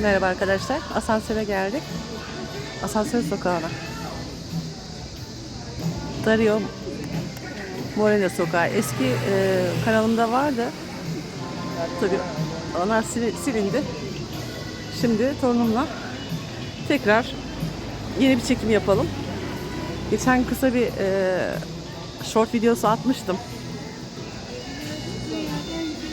Merhaba arkadaşlar. Asansöre geldik. Asansör sokağına. Dario Moreno sokağı. Eski e, kanalımda vardı. Tabii onlar sil- silindi. Şimdi torunumla tekrar yeni bir çekim yapalım. Geçen kısa bir e, short videosu atmıştım.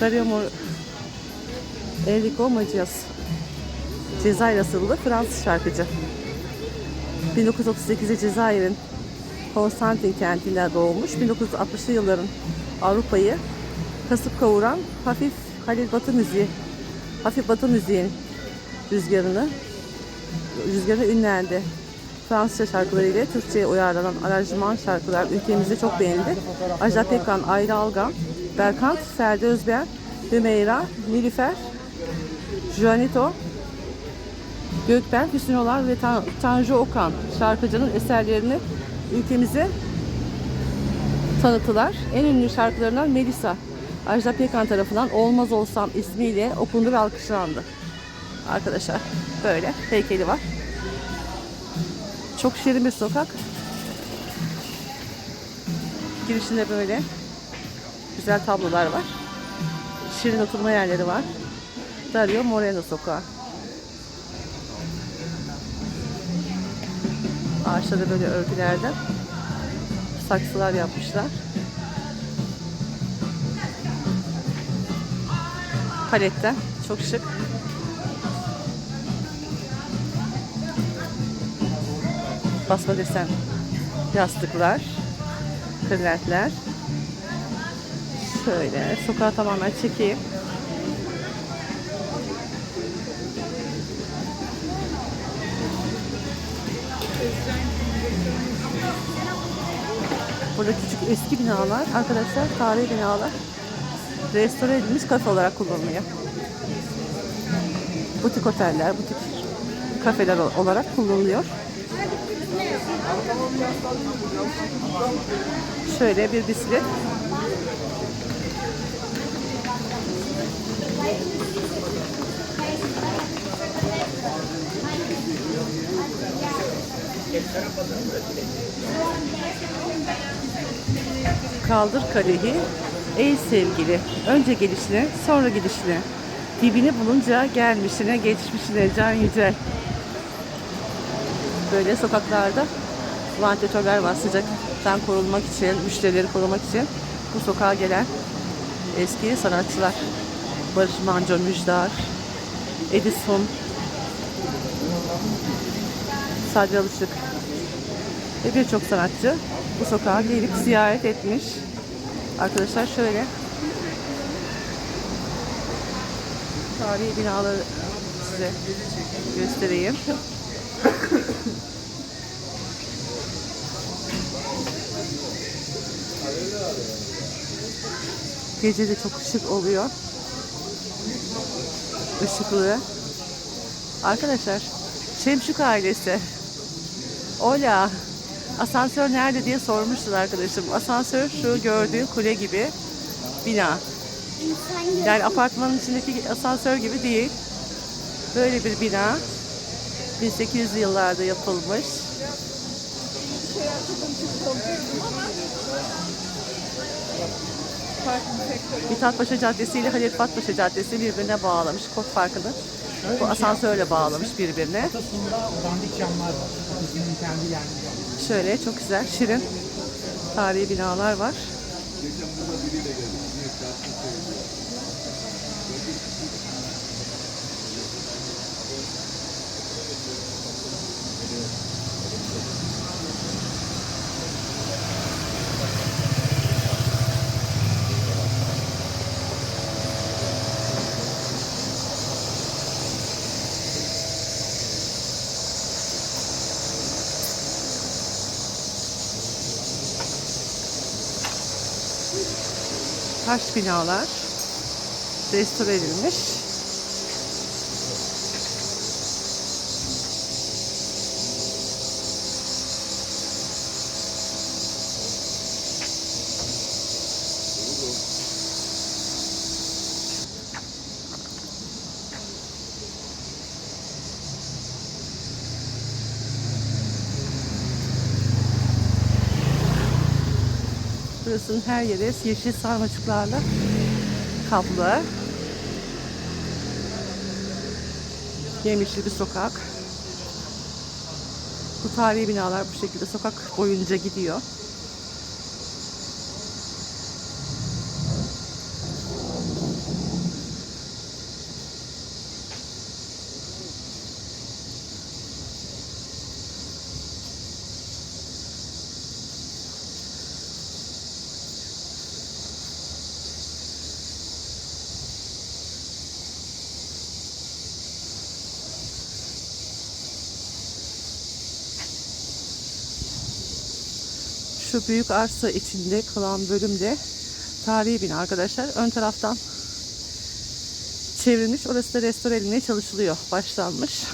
Dario Mor Enrico Macias. Cezayir asıllı Fransız şarkıcı. 1938'de Cezayir'in Konstantin kentinde doğmuş. 1960'lı yılların Avrupa'yı kasıp kavuran hafif Halil Batı müziği, hafif Batı müziğin rüzgarını rüzgarı ünlendi. Fransızca şarkılarıyla Türkçe'ye uyarlanan aranjman şarkılar ülkemizde çok beğenildi. Ajda Pekkan, Ayla Algan, Berkant, Ferdi Özbeğen, Hümeyra, Nilüfer, Juanito, Gökben, Hüsnü Olan ve Tan- Tanju Okan şarkıcının eserlerini ülkemize tanıttılar. En ünlü şarkılarından Melisa, Ajda Pekkan tarafından Olmaz Olsam ismiyle okundu ve alkışlandı. Arkadaşlar böyle heykeli var. Çok şirin bir sokak. Girişinde böyle güzel tablolar var. Şirin oturma yerleri var. Dario Moreno sokağı. Ağaçları böyle örgülerden saksılar yapmışlar. Paletten çok şık. Basma desen yastıklar, kırlentler. Şöyle sokağı tamamen çekeyim. Burada küçük eski binalar, arkadaşlar tarihi binalar restore edilmiş kafe olarak kullanılıyor. Butik oteller, butik kafeler ol- olarak kullanılıyor. Şöyle bir bisiklet. Kaldır kadehi. Ey sevgili, önce gelişine, sonra gidişine. Dibini bulunca gelmişine, geçmişine can yücel. Böyle sokaklarda vantilatörler var sıcaktan korunmak için, müşterileri korumak için. Bu sokağa gelen eski sanatçılar. Barış Manço, Müjdar, Edison, Sadri Alışık ve birçok sanatçı bu sokağa gelip ziyaret etmiş. Arkadaşlar şöyle tarihi binaları size göstereyim. Gece de çok ışık oluyor. Işıklı. Arkadaşlar Şemşuk ailesi. Ola. Asansör nerede diye sormuştur arkadaşım. Asansör şu gördüğün kule gibi bina. Yani apartmanın içindeki asansör gibi değil. Böyle bir bina. 1800'lü yıllarda yapılmış. Mithatpaşa Caddesi ile Halil Paşa Caddesi birbirine bağlamış. Kod farkını bu asansörle bağlamış birbirine. Ortasında dandik camlar var. Bizim kendi yerimiz var. Şöyle çok güzel, şirin tarihi binalar var. Taş binalar restore edilmiş. Burasının her yeri yeşil sarmaşıklarla kaplı. Yemişli bir sokak. Bu tarihi binalar bu şekilde sokak boyunca gidiyor. Büyük arsa içinde kalan bölümde tarihi bina arkadaşlar. Ön taraftan çevrilmiş. Orası da restore edilmeye çalışılıyor. Başlanmış.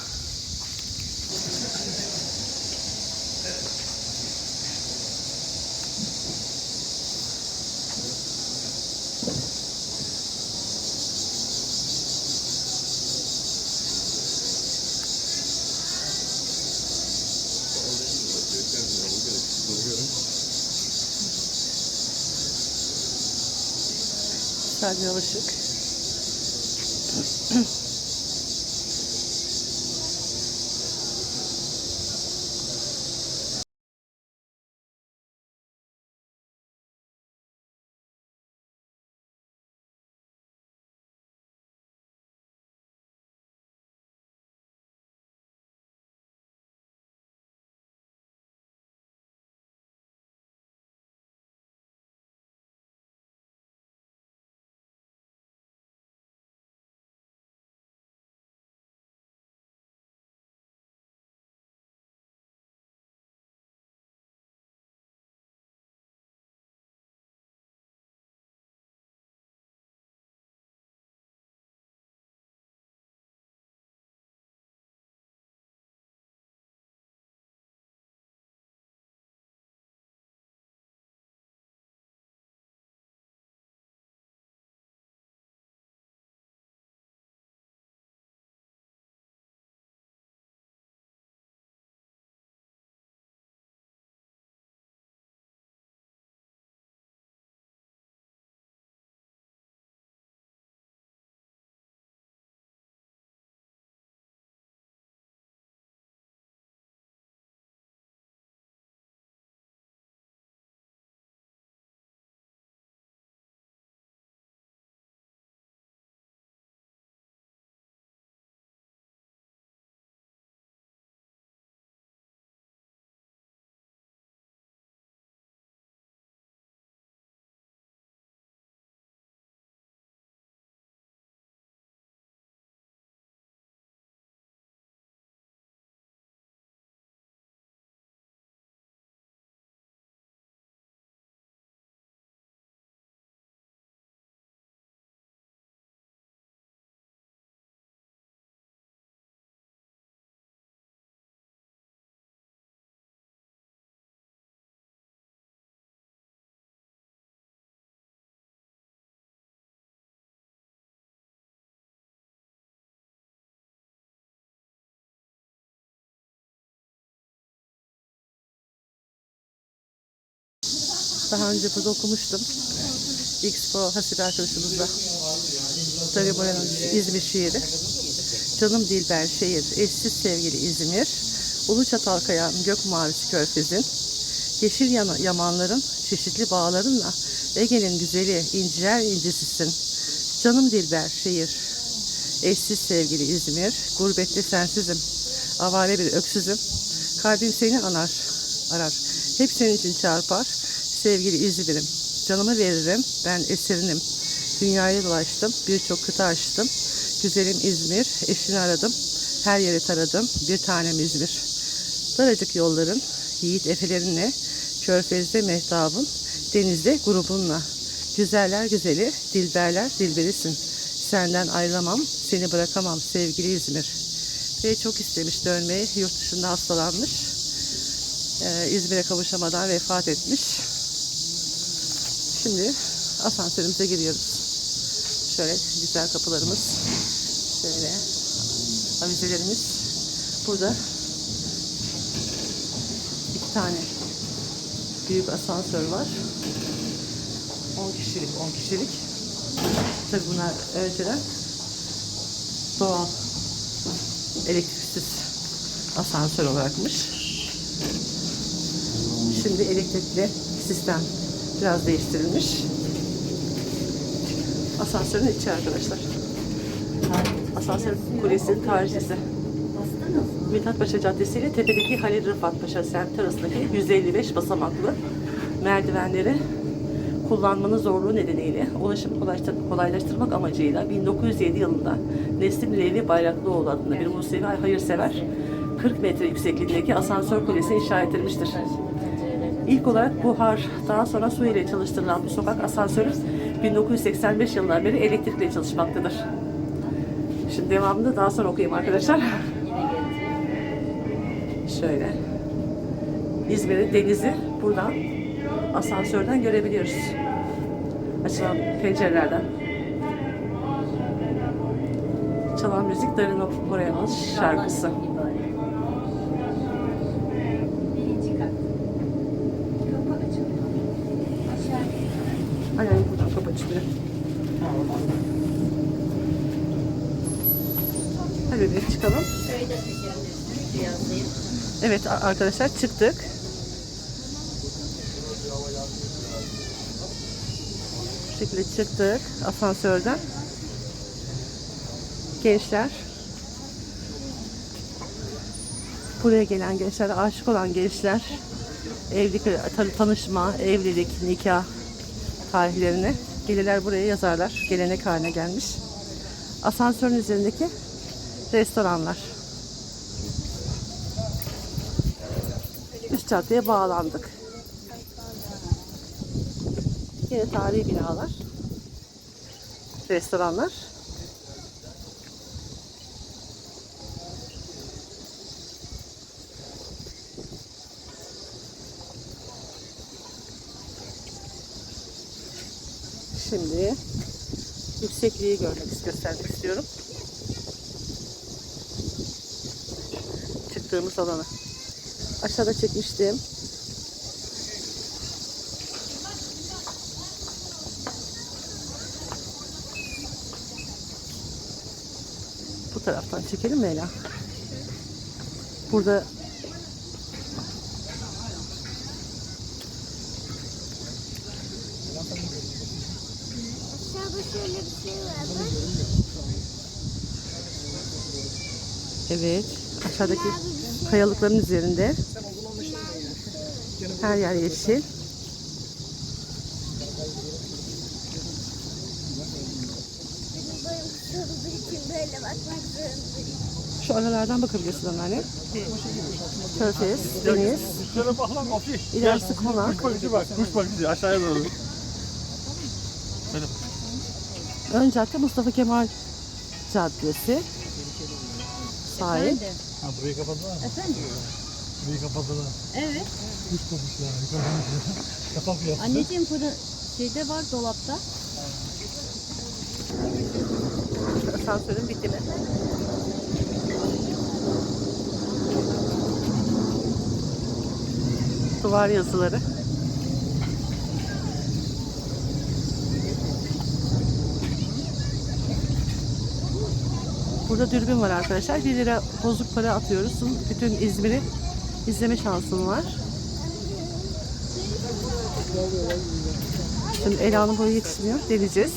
Sadece alışık. Daha önce burada okumuştum. Expo Hasibe arkadaşımızla. Tabii boyanın İzmir şiiri. Canım Dilber şehir, eşsiz sevgili İzmir. Ulu Çatalkaya gök mavisi körfezin. Yeşil yamanların, çeşitli bağlarınla Ege'nin güzeli, inciler incisisin. Canım Dilber şehir, eşsiz sevgili İzmir. Gurbette sensizim, avare bir öksüzüm. Kalbim seni anar, arar. Hep senin için çarpar. Sevgili İzmir'im, canımı veririm, ben eserinim. Dünyayı dolaştım, birçok kıta aştım. Güzelim İzmir, eşini aradım. Her yeri taradım, bir tanem İzmir. Daracık yolların, yiğit efelerinle, körfezde mehtabın, denizde grubunla. Güzeller güzeli, dilberler dilberisin. Senden ayrılamam, seni bırakamam sevgili İzmir. Ve çok istemiş dönmeyi, yurt dışında hastalanmış. Ee, İzmir'e kavuşamadan vefat etmiş. Şimdi asansörümüze giriyoruz. Şöyle güzel kapılarımız. Şöyle avizelerimiz. Burada iki tane büyük asansör var. 10 kişilik, 10 kişilik. Tabii bunlar önceden doğal elektriksiz asansör olarakmış. Şimdi elektrikli sistem biraz değiştirilmiş. Asansörün içi arkadaşlar. Asansör kulesinin tarihçesi. Mithat Paşa Caddesi ile tepedeki Halil Rıfat Paşa semti arasındaki 155 basamaklı merdivenleri kullanmanın zorluğu nedeniyle ulaşımı kolaylaştır- kolaylaştırmak amacıyla 1907 yılında Neslim Leyli Bayraklıoğlu adında bir Musevi hayırsever 40 metre yüksekliğindeki asansör kulesi inşa edilmiştir. İlk olarak buhar, daha sonra su ile çalıştırılan bu sokak asansörü 1985 yılından beri elektrikle çalışmaktadır. Şimdi devamını daha sonra okuyayım arkadaşlar. Şöyle. İzmir'in denizi buradan asansörden görebiliyoruz. Açılan pencerelerden. Çalan müzik Darin Borean'ın şarkısı. Evet arkadaşlar çıktık. Bu şekilde çıktık asansörden. Gençler buraya gelen gençler, aşık olan gençler evlilik, tan- tanışma, evlilik, nikah tarihlerini gelirler buraya yazarlar. Gelenek haline gelmiş. Asansörün üzerindeki restoranlar. Üst caddeye bağlandık. Yine tarihi binalar. Restoranlar. Şimdi yüksekliği görmek göstermek istiyorum. Çıktığımız alanı. Aşağıda çekmiştim. Bu taraftan çekelim mi Ela? Burada şey evet aşağıdaki kayalıkların üzerinde her yer yeşil. Şu aralardan bakabilirsin anneanne. Körfez, deniz, ilerisi konak. Kuş bakıcı bak. Kuş bakıcı aşağıya doğru. Ön cadde Mustafa Kemal Caddesi. Sahil. Ha burayı kapadılar mı? Efendim? Burayı kapadılar. Evet. Kuş kopmuşlar. Kapak yaptı. Anneciğim burada şeyde var dolapta. Asansörün bitimi. Duvar yazıları. Burada dürbün var arkadaşlar. 1 lira bozuk para atıyoruz. Bütün İzmir'i izleme şansın var. Şimdi Ela'nın boyu yetişmiyor. Deneyeceğiz.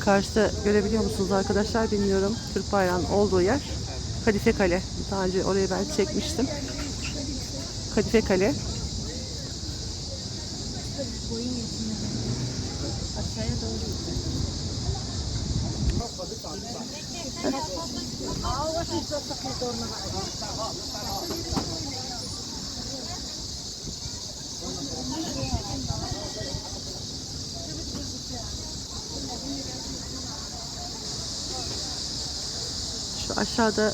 Karşıda görebiliyor musunuz arkadaşlar bilmiyorum. Türk bayrağının olduğu yer Kadife Kale. Daha önce orayı ben çekmiştim. Kadife Kale. Aşağıya doğru. Şu aşağıda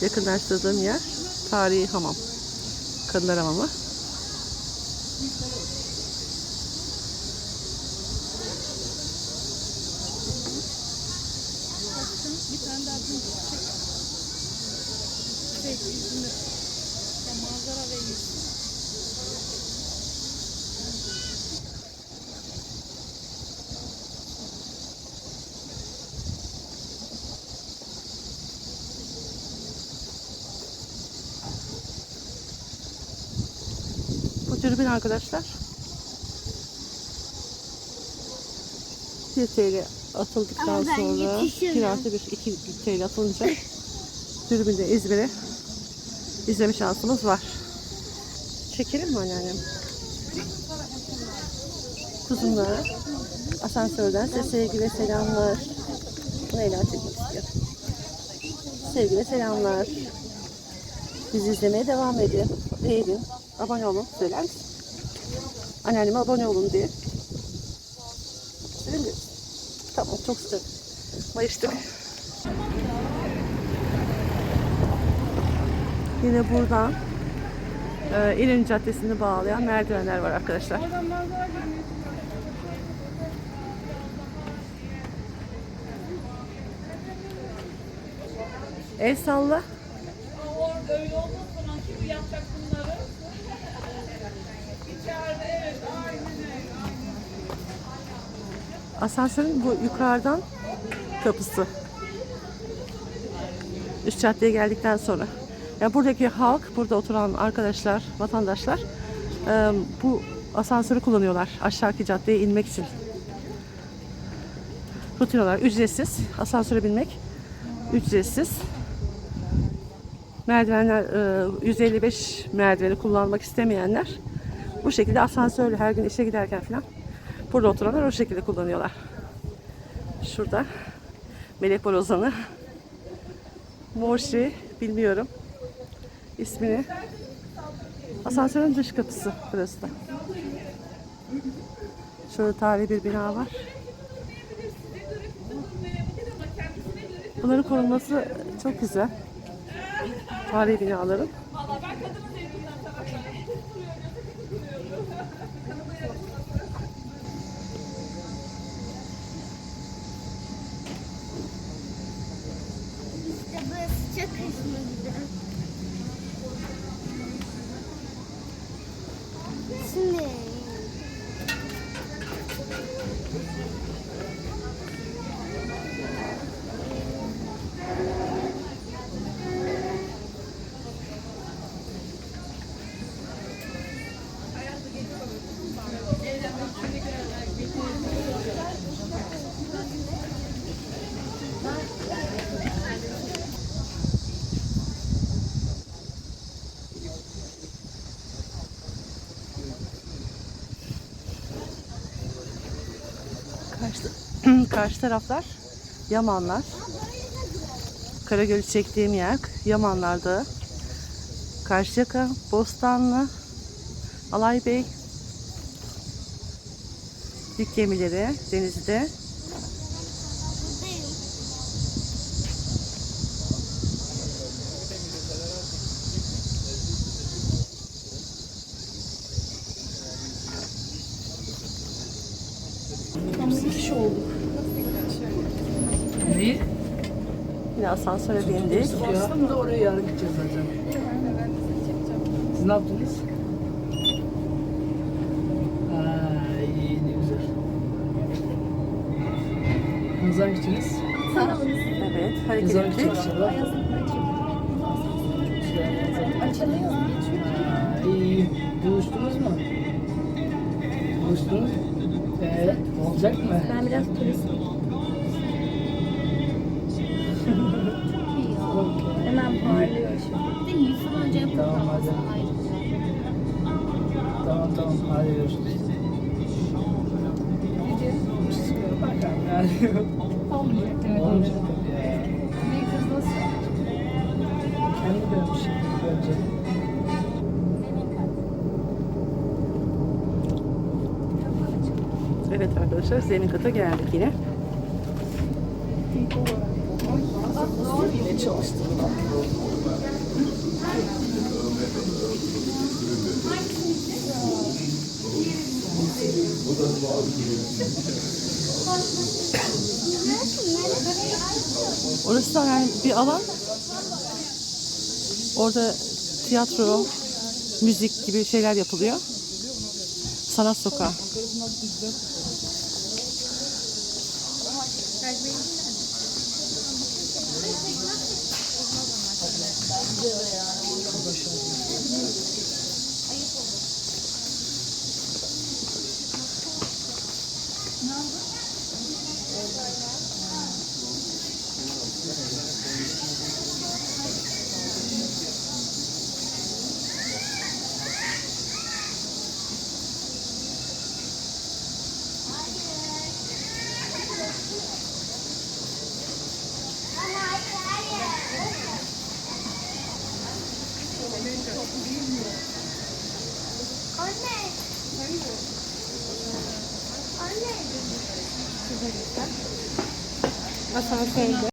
yakınlaştırdığım yer tarihi hamam. Kadınlar hamamı. Bir tane daha bir çek. Şey yüzünü. Ya manzara ve yüz. Tribün arkadaşlar. 1 TL atıldıktan sonra yetişirim. 1 artı 1 2 TL atılınca tribünde İzmir'i izleme şansımız var. Çekelim mi anneannem? Kuzumlara asansörden size sevgi ve selamlar. Leyla çekmek istiyor. Sevgi ve selamlar. Bizi izlemeye devam edin. Beğenin. Abone olun. Söyler misin? Anneanneme abone olun diye. Misin? Tamam çok sıcak. Mayıştık. Yine buradan e, İnönü Caddesi'ni bağlayan merdivenler var arkadaşlar. El salla. öyle olmasın Asansörün bu yukarıdan kapısı. Üst caddeye geldikten sonra. Yani buradaki halk, burada oturan arkadaşlar, vatandaşlar e, bu asansörü kullanıyorlar aşağıki caddeye inmek için. Rutin olarak ücretsiz. Asansöre binmek ücretsiz. Merdivenler e, 155 merdiveni kullanmak istemeyenler bu şekilde asansörle her gün işe giderken falan burada oturanlar o şekilde kullanıyorlar. Şurada Melek Borozan'ı Morşi bilmiyorum ismini. Asansörün dış kapısı burası da. Şurada tarihi bir bina var. Bunların korunması çok güzel. Tarihi binaların. Karşı, taraflar Yamanlar. Karagöl'ü çektiğim yer Yamanlar Dağı. Karşıyaka, Bostanlı, Alaybey, yük gemileri denizde. Asansöre bindik. Aslında oraya yarın gideceğiz zaten. Siz ne yaptınız? Aa, iyi ne güzel. Ne zaman gittiniz? Evet, Ne hareket zaman ettik. Açılıyor. İyi. Buluştunuz mu? Buluştunuz. Evet. Olacak mı? Ben biraz turistim. Olmayacak evet. Olmayacak. Büyük kız geldik yine. Yine çalıştım. Orası da yani bir alan. Orada tiyatro, müzik gibi şeyler yapılıyor. Sanat sokağı. Okay. good.